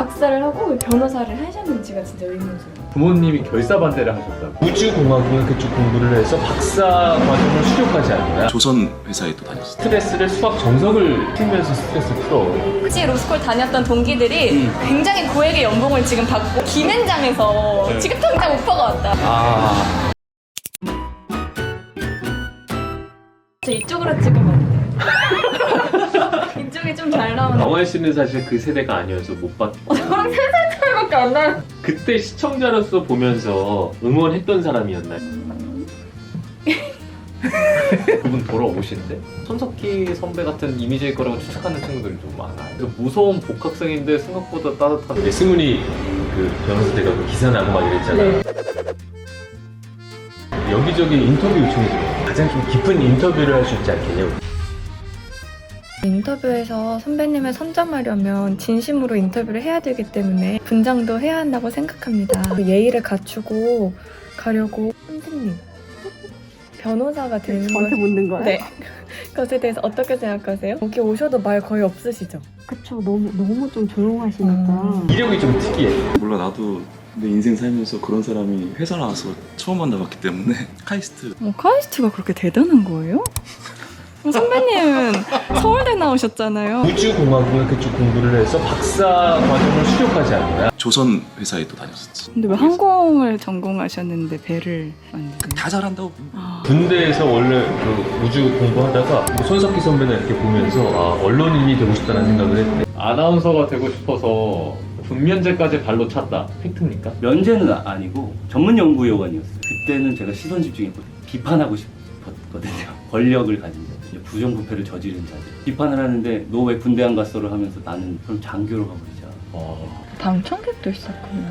박사를 하고 왜 변호사를 하셨는지가 진짜 의문스러워요. 부모님이 결사 반대를 하셨다고. 우주공학을 그쪽 공부를 해서 박사 과정을 수료까지 합니다. 조선 회사에 또 다녔어요. 스트레스를 수학 정석을 풀면서 스트레스 풀어. 같이 로스쿨 다녔던 동기들이 굉장히 고액의 연봉을 지금 받고 김앤장에서 지금 당장 오퍼가 왔다. 아. 저 이쪽으로 찍으면 안 돼요. 이쪽이 좀 잘 나오는. 영화 씨는 사실 그 세대가 아니어서 못 봤고 저랑 세 살밖에 안 나요. 그때 시청자로서 보면서 응원했던 사람이었나요? 그분 돌아오신대? 손석희 선배 같은 이미지일 거라고 추측하는 친구들이 좀 많아요. 그래서 무서운 복학생인데 생각보다 따뜻한 근데 승훈이 그 변호사대가 그 기사 나고 막 이랬잖아. 네. 여기저기 인터뷰 요청이 들어. 가장 좀 깊은 인터뷰를 할 수 있지 않겠냐고. 인터뷰에서 선배님을 선점하려면 진심으로 인터뷰를 해야 되기 때문에 분장도 해야 한다고 생각합니다. 그 예의를 갖추고 가려고 선생님 변호사가 되는 저한테 묻는 거야? 네. 것에 대해서 어떻게 생각하세요? 여기 오셔도 말 거의 없으시죠? 그쵸. 너무, 너무 좀 조용하시니까. 음. 이력이 좀 특이해. 몰라 나도 내 인생 살면서 그런 사람이 회사 나와서 처음 만나봤기 때문에 카이스트 어, 카이스트가 그렇게 대단한 거예요? 어, 선배님은 서울대 나오셨잖아요. 우주공학을 그쪽 공부를 해서 박사 과정을 수료까지 합니다. 조선 회사에 또 다녔었지. 근데 왜 항공을 전공하셨는데 배를 만드는 다 잘한다고. 군대에서 원래 그 우주 공부하다가 뭐 손석희 선배는 이렇게 보면서 아, 언론인이 되고 싶다는 생각을 했대. 아나운서가 되고 싶어서 군면제까지 발로 찼다. 팩트입니까? 면제는 아- 아니고 전문 연구 요원이었어요. 그때는 제가 시선 집중했고 비판하고 싶었거든요. 권력을 가진 자, 부정부패를 저지른 자들. 비판을 하는데 너 왜 군대 안 갔어를 하면서 나는 그럼 장교로 가버리자. 어. 방청객도 있었군요.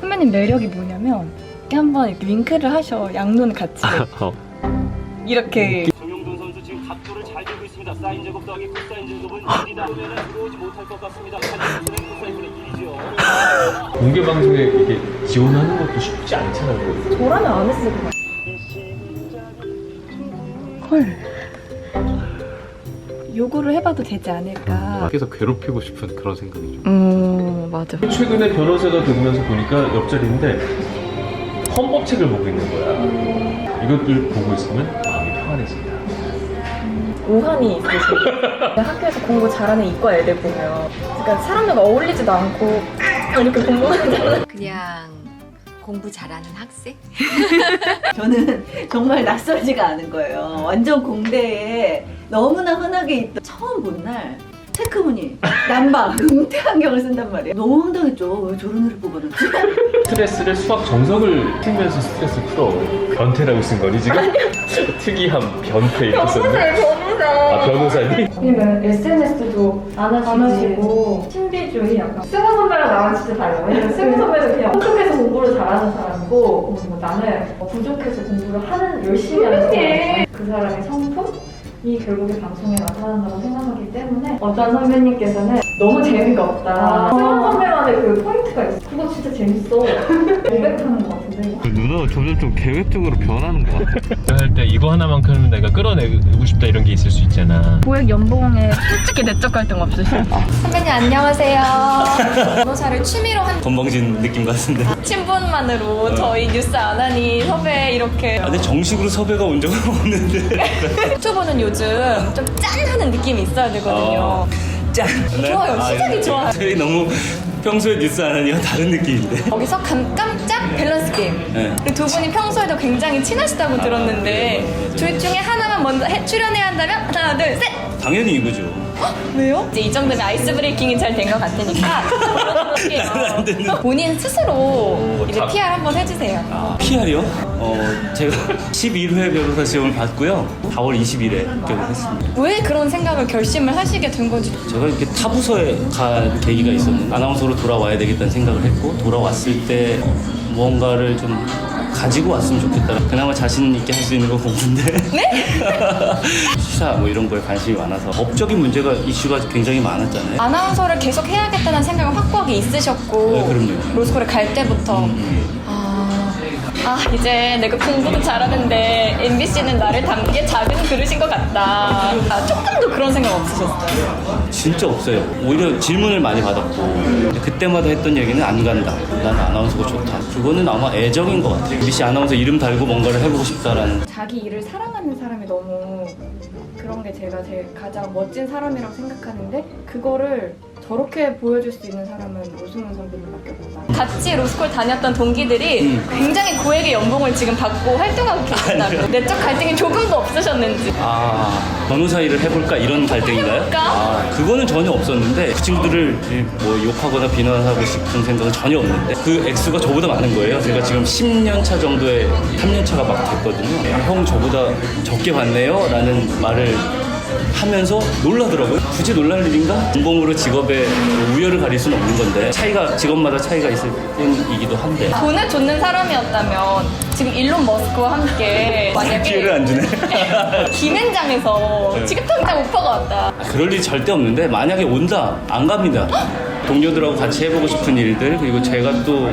선배님 매력이 뭐냐면 이렇게 한번 이렇게 윙크를 하셔 양눈 같이 이렇게 정용돈 선수 지금 각도를 잘 들고 있습니다. 사인 제곱 더하기 코사인 제곱은 1이다. 그러면 들어오지 못할 것 같습니다. 사인 코사인분의 1이죠. 공개 방송에 이렇게 지원하는 것도 쉽지 않잖아요. 저라면 안 했을 것 같아. 헐. 요구를 해봐도 되지 않을까. 밖에서 괴롭히고 싶은 그런 생각이 좀. 음 맞아. 최근에 변호사가 되면서 보니까 옆자리인데 헌법책을 보고 있는 거야. 이것들 보고 있으면 마음이 평안해진다. 오한이 있으시고 학교에서 공부 잘하는 이과 애들 보면 그러니까 사람들과 어울리지도 않고 이렇게 공부하는 그냥 공부 잘하는 학생? 저는 정말 낯설지가 않은 거예요. 완전 공대에 너무나 흔하게 있던 처음 본 날 체크무늬, 난방, 은퇴 안경을 쓴단 말이에요. 너무 황당했죠. 왜 저런 애를 뽑아놨지? 스트레스를 수학 정석을 풀면서 스트레스 풀어. 변태라고 쓴 거니 지금? 특이함 변태 이렇게 썼네. 아 변호사니? 왜냐면 SNS도 안 하시고 신비주의 약간 승우 선배랑 나랑 진짜 달라요 왜냐면 승우 선배는 그냥 부족해서 공부를 잘하는 사람이고 뭐 나는 부족해서 공부를 하는 열심히 하는 사람이야 그 사람의 성품 이 결국에 방송에 나타난다고 생각하기 때문에 어떤 선배님께서는 너무 재미가 없다. 승우 선배만의 그 포인트가 있어. 그거 진짜 재밌어 누나 점점 좀 계획적으로 변하는 것 같아. 할때 이거 하나만큼은 내가 끌어내고 싶다 이런 게 있을 수 있잖아. 고액 연봉에 솔직히 내적 갈등 없으시죠? 선배님 안녕하세요 변호사를 취미로 한 건방진 느낌 같은데. 친분만으로 저희 뉴스 안 하니 섭외 이렇게 아, 근데 정식으로 섭외가 온 적은 없는데. 유튜브는 요즘 좀 짠하는 느낌이 있어야 되거든요 짠! 좋아요. 시작이 좋아요. 저희 너무 평소에 뉴스 안 하니까 다른 느낌인데. 여기서 감, 깜짝 밸런스 게임 네. 그리고 두 분이 평소에도 굉장히 친하시다고 들었는데 둘 중에 하나만 먼저 해- 출연해야 한다면 하나 둘 셋 당연히 이거죠. 왜요? 이제 이 정도면 아이스 브레이킹이 잘 된 것 같으니까 안 되는. 본인 스스로 이제 다- PR 한번 해주세요 아, PR이요? 어, 제가 11회 변호사 시험을 봤고요. 4월 20일에 합격을 했습니다. 왜 그런 생각을 결심을 하시게 된 건지 제가 이렇게 타부서에 간 계기가 있었는데 아나운서로 돌아와야 되겠다는 생각을 했고 돌아왔을 때 무언가를 좀 가지고 왔으면 좋겠다. 그나마 자신 있게 할 수 있는 건 공부인데. 네? 시사 뭐 이런 거에 관심이 많아서 법적인 문제가 이슈가 굉장히 많았잖아요. 아나운서를 계속 해야겠다는 생각을 확고하게 있으셨고 네, 그럼요. 로스쿨에 갈 때부터 음. 아 아 이제 내가 공부도 잘하는데 MBC는 나를 담기에 작은 그릇인 것 같다. 아, 조금도 그런 생각 없으셨어요? 진짜 없어요. 오히려 질문을 많이 받았고 그때마다 했던 얘기는 안 간다. 난 아나운서가 좋다. 그거는 아마 애정인 것 같아요. MBC 아나운서 이름 달고 뭔가를 해보고 싶다라는 자기 일을 사랑하는 사람이 너무 그런 게 제가 제일 가장 멋진 사람이라고 생각하는데 그거를 저렇게 보여줄 수 있는 사람은 오승훈 선배님밖에 없다. 같이 로스쿨 다녔던 동기들이 굉장히 고액의 연봉을 지금 받고 활동하고 계신다고. 내적 갈등이 조금도 없으셨는지. 아 변호사 일을 해볼까 이런 갈등인가요? 해볼까? 아 그거는 전혀 없었는데 그 친구들을 뭐 욕하거나 비난하고 싶은 생각은 전혀 없는데 그 액수가 저보다 많은 거예요. 제가 지금 10년 차 정도의 3년 차가 막 됐거든요. 야, 형 저보다 적게 받네요라는 말을 하면서 놀라더라고요. 굳이 놀랄 일인가? 공범으로 직업에 우열을 가릴 수는 없는 건데 차이가 직업마다 차이가 있을 뿐이기도 한데 돈을 줬는 사람이었다면 지금 일론 머스크와 함께 만약에 기회를 안 주네. 김앤장에서 지금 당장 오퍼가 왔다. 아, 그럴 일 절대 없는데 만약에 온다 안 갑니다 동료들하고 같이 해보고 싶은 일들 그리고 제가 또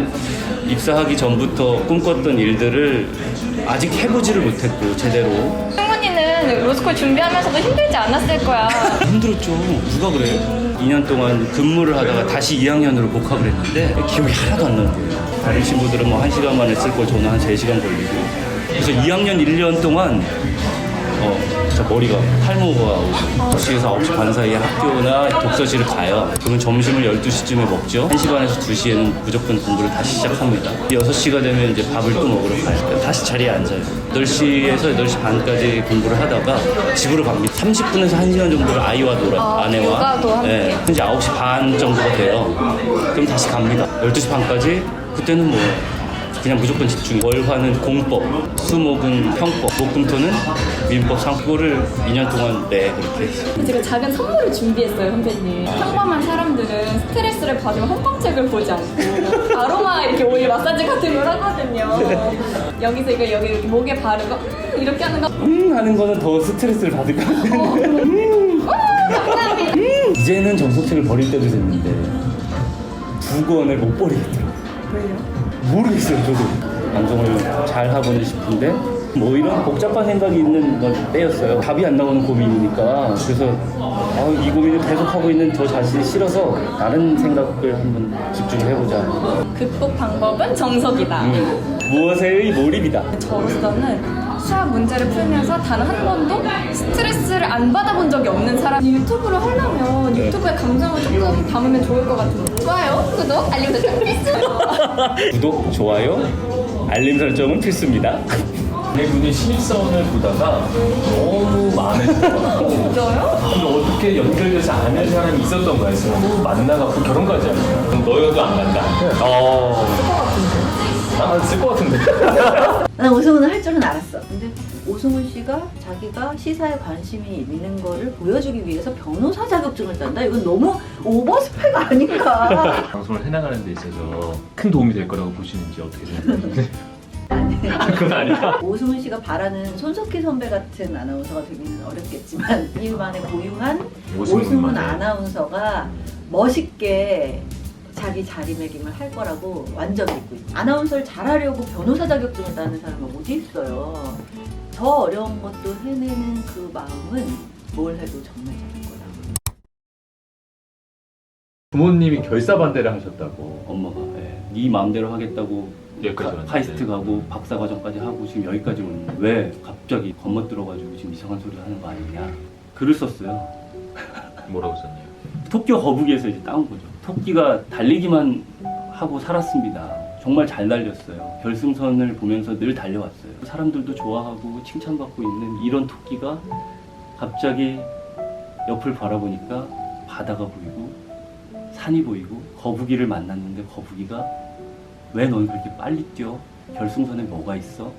입사하기 전부터 꿈꿨던 일들을 아직 해보지를 못했고 제대로 승훈이는 로스쿨 준비하면서도 힘들지 않았을 거야. 힘들었죠. 누가 그래요 2년 동안 근무를 하다가 다시 2학년으로 복학을 했는데 기억이 하나도 안 나는 거예요. 다른 친구들은 뭐 1시간 만에 쓸 걸 저는 한 3시간 걸리고. 그래서 2학년 1년 동안 어, 저 머리가 탈모가 오고 2시에서 9시 반 사이에 학교나 독서실을 가요. 그러면 점심을 12시쯤에 먹죠. 1시 반에서 2시에는 무조건 공부를 다시 시작합니다. 6시가 되면 이제 밥을 또 먹으러 가요. 다시 자리에 앉아요. 8시에서 8시 반까지 공부를 하다가 집으로 갑니다. 30분에서 1시간 정도를 아이와 놀아요. 아, 아내와. 육아도 함께. 네. 이제 9시 반 정도가 돼요. 그럼 다시 갑니다. 12시 반까지 그때는 뭐 그냥 무조건 집중. 월화는 공법, 수목은 형법, 목금토는 민법, 상고를 2년 동안 네 그렇게 했어요. 제가 작은 선물을 준비했어요, 선배님. 평범한 사람들은 스트레스를 받으면 헌법책을 보지 않고 아로마 이렇게 오일 마사지 같은 걸 하거든요. 여기서 이거 여기 이렇게 목에 바르고 음, 이렇게 하는 거 음 하는 거는 더 스트레스를 받을 것 같은데. 감사합니다. 이제는 정석책을 버릴 때도 됐는데 두 권을 못 버리겠더라고요. 왜요? 모르겠어요, 저도. 방송을 잘 하고는 싶은데 뭐 이런 복잡한 생각이 있는 건 때였어요. 답이 안 나오는 고민이니까. 그래서 아, 이 고민을 계속 하고 있는 저 자신이 싫어서 다른 생각을 한번 집중을 해보자. 극복 방법은 정석이다. 음, 무엇에의 몰입이다. 저로서는 수학 문제를 풀면서 단 한 번도 스트레스를 안 받아본 적이 없는 사람. 유튜브를 하려면 유튜브의 감정을 조금 담으면 좋을 것 같은데. 좋아요, 구독, 알림 설정 필수. 구독, 좋아요, 알림 설정은 필수입니다. 내 분이 신입사원을 보다가 너무 마음에 들어가고 진짜요? 근데 어떻게 연결돼서 아는 사람이 있었던 거야. 그래서 또 만나갖고 결혼까지 한 거야. 그럼 너여도 안 간다. 어. 난쓸것 같은데. 난 오승훈은 할 줄은 알았어. 근데 오승훈 씨가 자기가 시사에 관심이 있는 거를 보여주기 위해서 변호사 자격증을 딴다? 이건 너무 오버스펙 아닌가? 방송을 해나가는 데 있어서 큰 도움이 될 거라고 보시는지 어떻게 생각하세요? 그건 아니다. 오승훈 씨가 바라는 손석희 선배 같은 아나운서가 되기는 어렵겠지만 이만의 고유한 오승훈 오승훈만의. 아나운서가 멋있게 자기 자리매김을 할 거라고 완전 믿고 있어요. 아나운서를 잘하려고 변호사 자격증을 따는 사람은 어디 있어요. 더 어려운 것도 해내는 그 마음은 뭘 해도 정말 잘할 거라고. 부모님이 결사 반대를 하셨다고. 엄마가 예, 네 마음대로 하겠다고 여기까지 카- 왔는데. 카이스트 가고 박사 과정까지 하고 지금 여기까지 오는데 왜 갑자기 겁먹들어가지고 지금 이상한 소리 하는 거 아니냐 글을 썼어요 뭐라고 썼나요? 토끼와 거북이에서 이제 따온 거죠 토끼가 달리기만 하고 살았습니다 정말 잘 달렸어요 결승선을 보면서 늘 달려왔어요 사람들도 좋아하고 칭찬받고 있는 이런 토끼가 갑자기 옆을 바라보니까 바다가 보이고 산이 보이고 거북이를 만났는데 거북이가 왜 넌 그렇게 빨리 뛰어? 결승선에 뭐가 있어?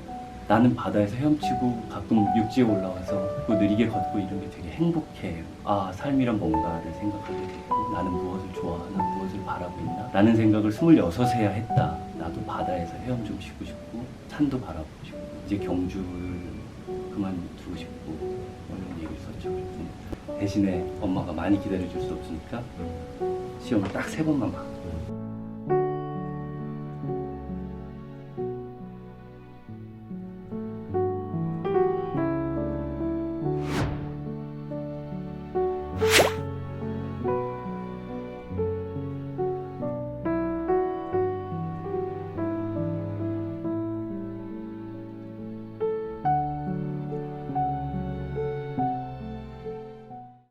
나는 바다에서 헤엄치고 가끔 육지에 올라와서 그 느리게 걷고 이런 게 되게 행복해. 아, 삶이란 뭔가를 생각하게 되고 나는 무엇을 좋아하나, 무엇을 바라고 있나? 라는 생각을 26에야 했다. 나도 바다에서 헤엄 좀 쉬고 싶고, 산도 바라보고 싶고, 이제 경주를 그만두고 싶고, 뭐 이런 얘기를 썼죠. 대신에 엄마가 많이 기다려줄 수 없으니까 시험을 딱 세 번만 봐.